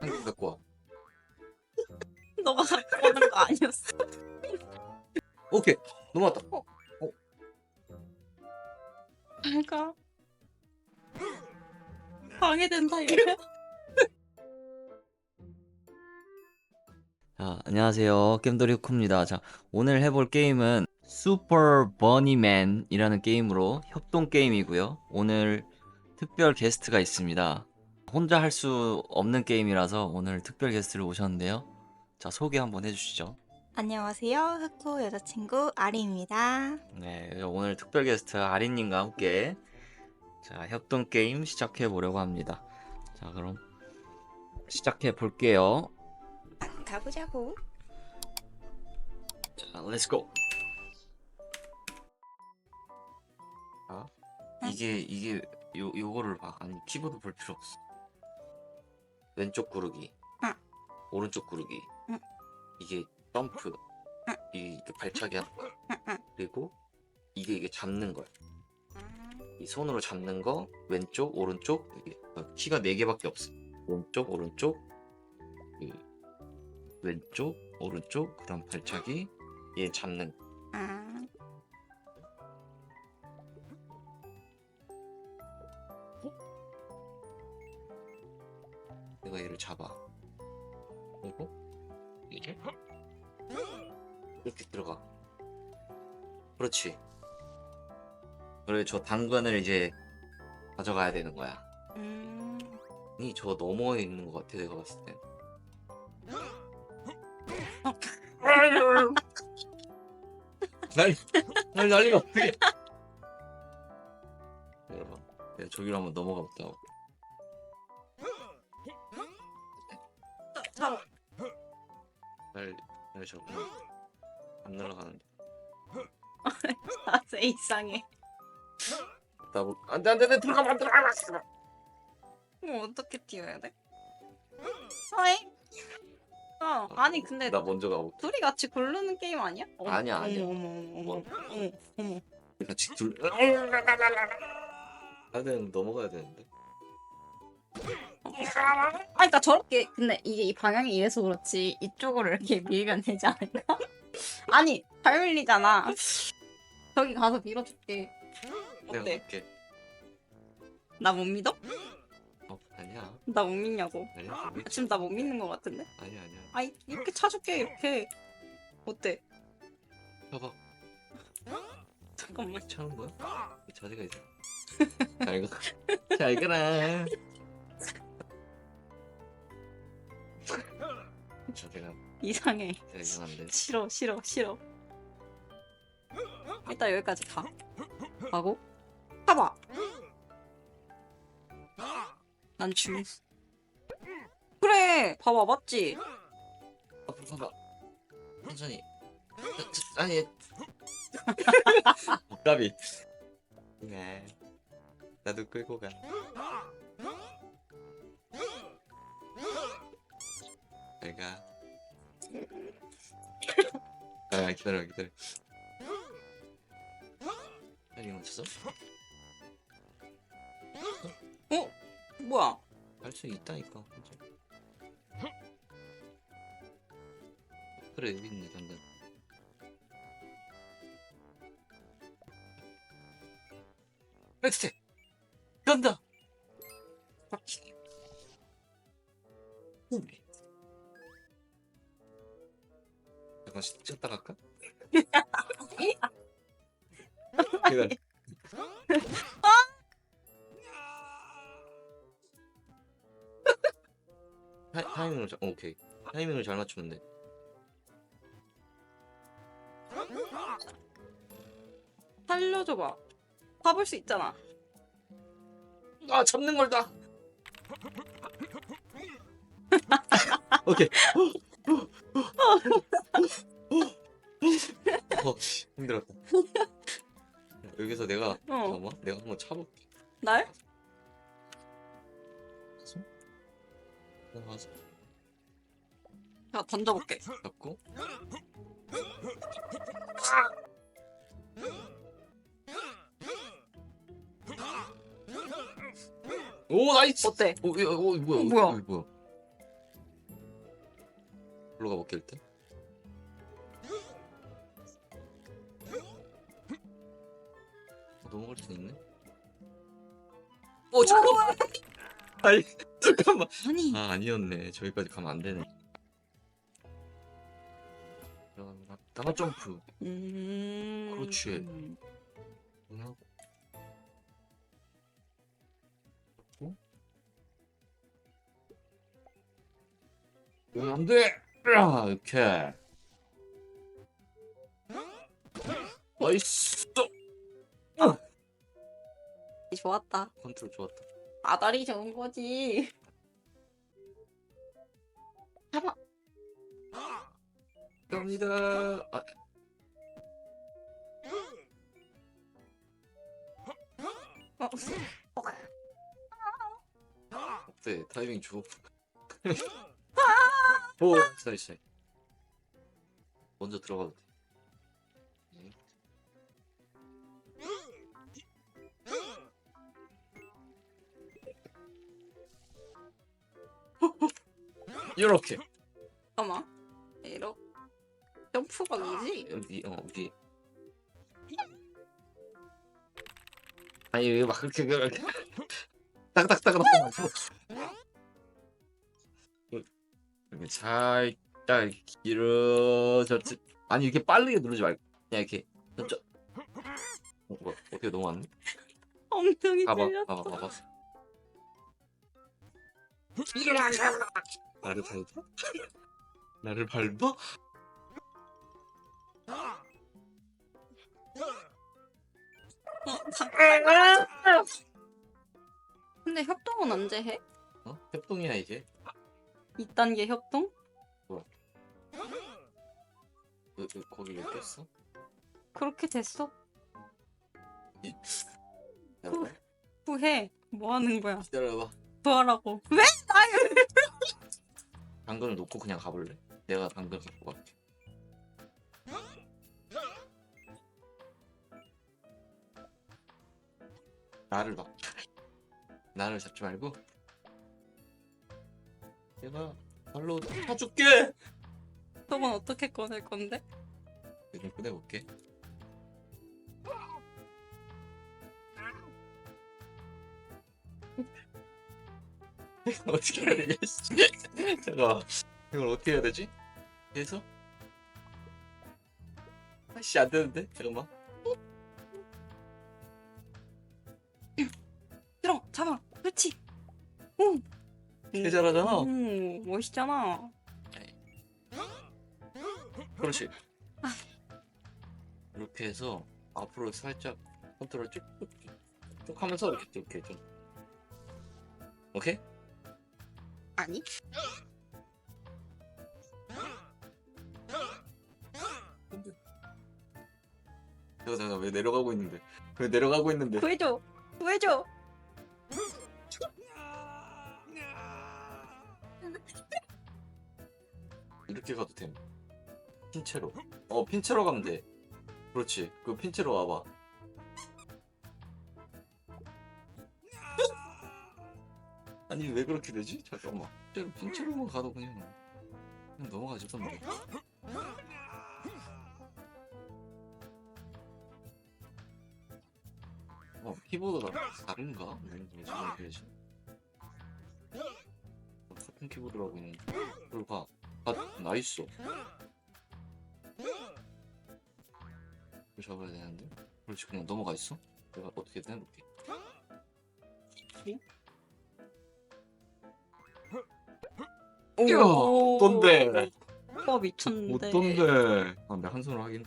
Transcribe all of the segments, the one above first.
한개 갖고 와. 너가 갖고 오는 거 아니었어? 오케이 넘어왔다. 내가 방해된다 이래. 자, 안녕하세요. 겜돌이 후크입니다. 자, 오늘 해볼 게임은 슈퍼 버니맨이라는 게임으로 협동 게임이고요. 오늘 특별 게스트가 있습니다. 혼자 할 수 없는 게임이라서 오늘 특별 게스트를 모셨는데요. 자, 소개 한번 해주시죠. 안녕하세요. 흑호 여자친구 아리입니다. 네, 오늘 특별 게스트 아린님과 함께 자, 협동 게임 시작해 보려고 합니다. 자, 그럼 시작해 볼게요. 가보자고. 자, 렛츠고. 아, 이게 이게 요 요거를 봐. 아니 키보드 볼 필요 없어. 왼쪽 구르기, 응. 오른쪽 구르기. 응. 이게 점프. 응. 이게 발차기 하는 거. 응, 응. 그리고 이게 이게 잡는 거야. 이 손으로 잡는 거 왼쪽, 오른쪽. 이게 어, 키가 네 개밖에 없어. 왼쪽, 오른쪽. 이 왼쪽, 오른쪽. 그다음 발차기. 얘 잡는 거. 내가 얘를 잡아. 그리고 이게 이렇게 들어가. 그렇지. 그래 저 당근을 이제 가져가야 되는 거야. 음, 이저 너머에 있는 것 같아 내가 봤을 때. 날, 날 날리면 어떡해. 여러분, 저기로 한번 넘어가. 잡 저거 안 날아가는데. 자세 이상해. 나 뭐, 안 돼, 안 돼, 안 돼, 들어가면 안 들어가! 뭐 어떻게 뛰어야 돼? 서해? 어, 아니 근데 나 먼저 가고. 둘이 같이 고르는 게임 아니야? 어머, 아니야, 아니야. 어머 어머 어머 어머 어머. 같이 둘. 나는 넘어가야 되는데. 아, 그러니까 저렇게 근데 이게 이 방향이 이래서 그렇지 이쪽으로 이렇게 밀면 되지 않을까? 아니 잘 밀리잖아. 저기 가서 밀어줄게. 내가 어때? 갈게. 나 못 믿어? 어, 아니야. 나 못 믿냐고. 아니야. 믿- 지금 나 못 믿는 거 같은데? 아니야, 아니야. 아이 이렇게 차줄게 이렇게. 어때? 봐봐. 잠깐만. 차는 거야? 이 자세가 있어. 잘 가. 잘 가라. 자세가 이상해. 제가 이상한데. 싫어 싫어 싫어. 일단 여기까지 가. 가고 가봐. 난 줄. 그래. 봐봐 맞지? 앞으로 봐봐. 천천히. 저, 저, 아니. 까비. 네. 나도 끌고 가. 잘 가. 아 기다려 기다려. 빨리 맞췄어? 어? 뭐야? 할 수 있다니까. 진짜. 그래 여기 있네 당근. 엑스테 간다. 우 쉬- 쉬었다 갈까? 기다려. 타, 타이밍을 잘, 어, 오케이. 타이밍을 잘 맞추는데. 살려줘봐. 봐볼 수 있잖아. 아, 잡는 걸다. 오케이. 어, 씨, 힘들었다. 여기서 내가 어. 잠깐만, 내가 한번 차볼게. 날? 나가서 자 던져볼게. 잡고. 오 나이스. 어때? 오, 야, 오, 뭐야? 어, 뭐야? 이거 뭐야? 올라가 볼게 일단. 어, 넘어갈 수 있네. 어 잠깐만. 아니 잠깐만. 아니 아 아니었네. 저기까지 가면 안 되네. 나가 점프. 음... 그렇지. 음. 하고. 어? 응, 안 돼! 아, 이렇게. 나이스! 좋았다 컨트롤 좋았다. 아다리 좋은 거지 잡아 갑니다. 아. 어. 어때? 타이밍 좋아. 오, 사이 사이. 먼저 들어가도 돼. 네. 이렇게 잠깐만 이렇게 점프가 뭐지? 여기 어 여기 아니 왜 막 그렇게 그렇게 딱딱딱 놓 이렇게 살짝 이렇게 길어졌지 아니 이렇게 빠르게 누르지 말고 그냥 이렇게 저 어, 뭐, 어떻게 넘어왔니? 엉덩이 봐봐 찔렸어 봐봐 봐봐 나를 밟아? 나를 밟아? 어. 근데 협동은 언제 해? 어? 협동이야 이게 2단계 협동? 너, 너 거기 왜 꼈어? 그렇게 됐어? 기다려봐 후해 뭐 하는 거야? 기다려봐 뭐 하라고? 왜 나를? 당근을 놓고 그냥 가볼래? 내가 당근 갖고 갈게. 나를 봐. 나를 잡지 말고. 내가 발로 타줄게. 저건 어떻게 꺼낼 건데? 좀 꺼내볼게. 이걸 어떻게 해야 되겠지? 잠깐만. 이걸 어떻게 해야 되지? 해서? 아씨 안 되는데? 잠깐만. 개 잘하잖아. 오 멋있잖아 그렇지. 이렇게 해서 앞으로 살짝 컨트롤 쭉쭉 하면서 이렇게 이렇게 좀. 오케이? 아니 잠깐 잠깐 왜 내려가고 있는데? 왜 내려가고 있는데? 구해줘 구해줘 이렇게 가도 됨. 핀체로. 어 핀체로 가면 돼. 그렇지. 그 핀체로 와봐. 아니 왜 그렇게 되지? 잠깐만. 핀체로 핀체로만 가도 그냥 그냥 넘어가지던 말이야. 어 키보드가 다른가? 되지? 어, 같은 키보드라고 있는데. 그리고 가. 아, 나이스. 이거 잡아야 되는데. 그렇지, 그냥 넘어가 있어. 내가 어떻게든 해볼게. 이야, 오. 어떤데? 오빠 미쳤는데 어떤데? 아, 내가 한 손으로 하긴.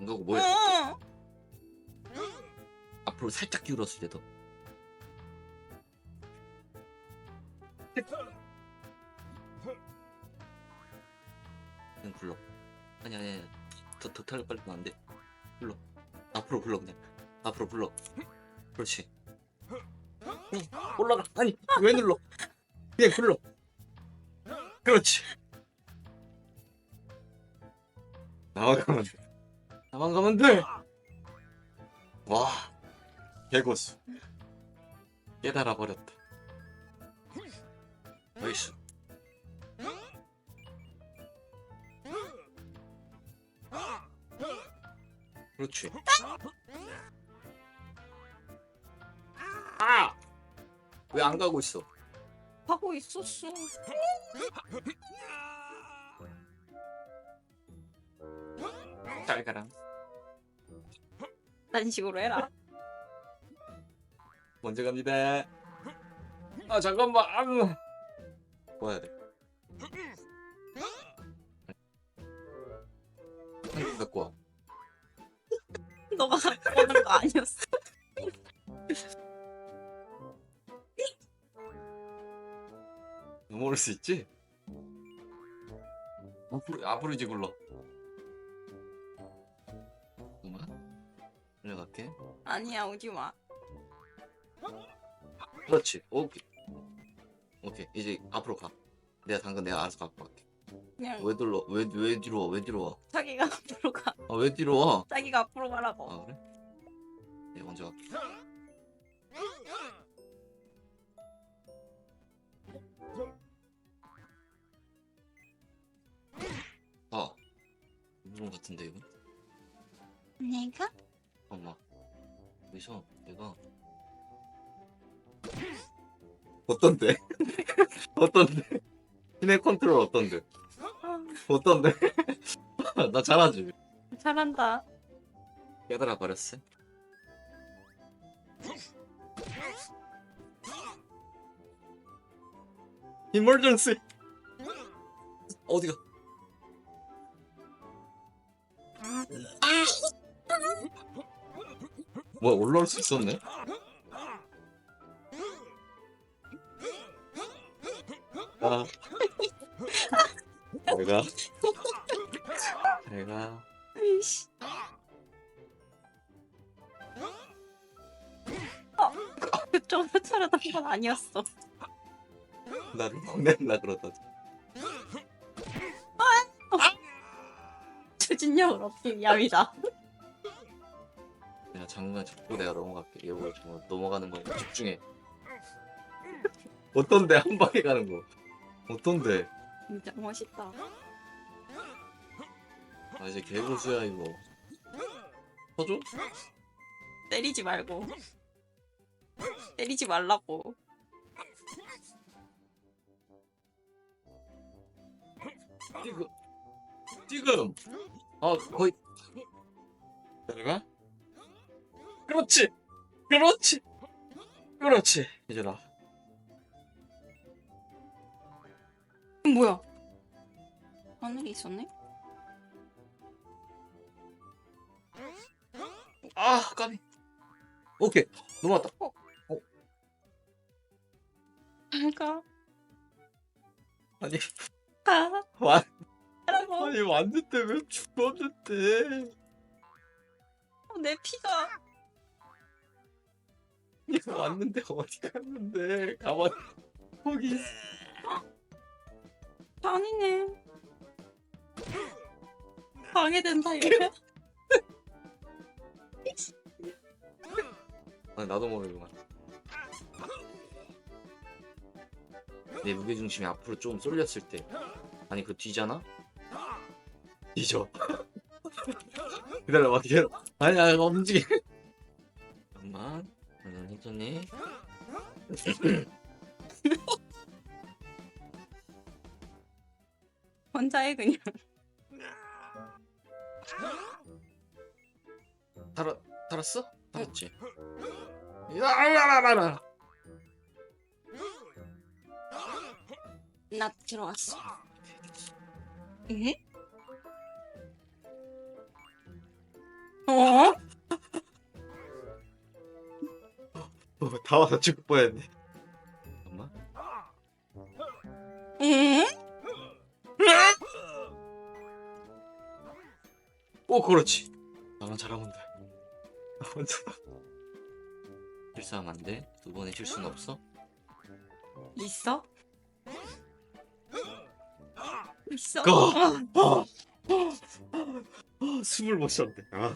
이거고 뭐야? 어. 앞으로 살짝 기울었을 때 더. 그냥 굴러. 아니 아니 아니. 더, 더 타려 빨리 안 돼. 굴러. 앞으로 굴러 그냥. 앞으로 굴러. 그렇지. 응, 올라가. 아니 왜 눌러? 그냥 굴러. 그렇지. 나만 가면 돼. 나만 가면 돼. 와. 개고수. 깨달아 버렸다. 그렇지. 아! 왜 안 가고 있어? 하고 있었어. 잘 가라. 딴 식으로 해라. 먼저 갑니다. 아 잠깐만. 아우. 뭐 해야 돼? 갖고 와. 너가 갖고 오는 거 아니었어. 모를 수 있지? 앞으로 앞으로 이제 굴러. 잠깐만. 내려갈게. 아니야 오지 마. 그렇지. 오케이. 오케이. 이제 앞으로 가. 내가 당근 내가 알아서 갖고 갈게. 그냥 왜 들러? 왜왜 뒤로 와? 왜 뒤로 와? 자기가 앞으로 가. 아 왜 뒤로 와? 자기가 앞으로 가라고. 아 그래? 내가 먼저 갈게. 아, 이런 것 같은데 이거? 내가? 엄마. 여기서 내가 어떤데? 어떤데? 시내 컨트롤 어떤데? 어떤데? 나 잘하지? 잘한다. 깨달아 버렸어. 이멀전시 어디가? 뭐야 올라올 수 있었네? 아 내가? 내가? 이씨. 어, 그쪽으로 차려던 건 아니었어. 나를 혼낼라 그러다 추진력을 어떻게 미합이다. 내가 장군을 잡고 내가 넘어갈게. 얘보고 정말 넘어가는 거에 집중해. 어떤데 한 방에 가는 거? 어떤데 진짜 멋있다. 아 이제 개고수야 이거 서줘? 때리지 말고. 때리지 말라고. 지금 지금 아 거의 내려가? 그렇지 그렇지 그렇지 이제 나 뭐야? 하늘이 있었네? 아 까비 오케이 넘어왔다 가. 아니 가. 와 가라고. 아니 왔는데 왜 죽었는데 어, 내 피가. 왔는데 어디 갔는데 가만히 거기 있어 아니네. 방해된다 이거. 아니 나도 모르겠구만 내 무게 중심이 앞으로 조금 쏠렸을 때 아니 그 뒤잖아? 뒤져 기다려봐 기다려 아니 아니 움직여 잠깐만 음, 천천히 혼자 해 그냥. 달아, 달았어? 달았지 야야야야야 나 들어왔어. 에? 어? 어, 다 와서 죽을 뻔했네 오 그렇지 나만 잘하면 돼나 혼자 실수하면 안돼 두 번의 실수는 없어 있어? 있어? 고! 어. 숨을 못 쉬었네 아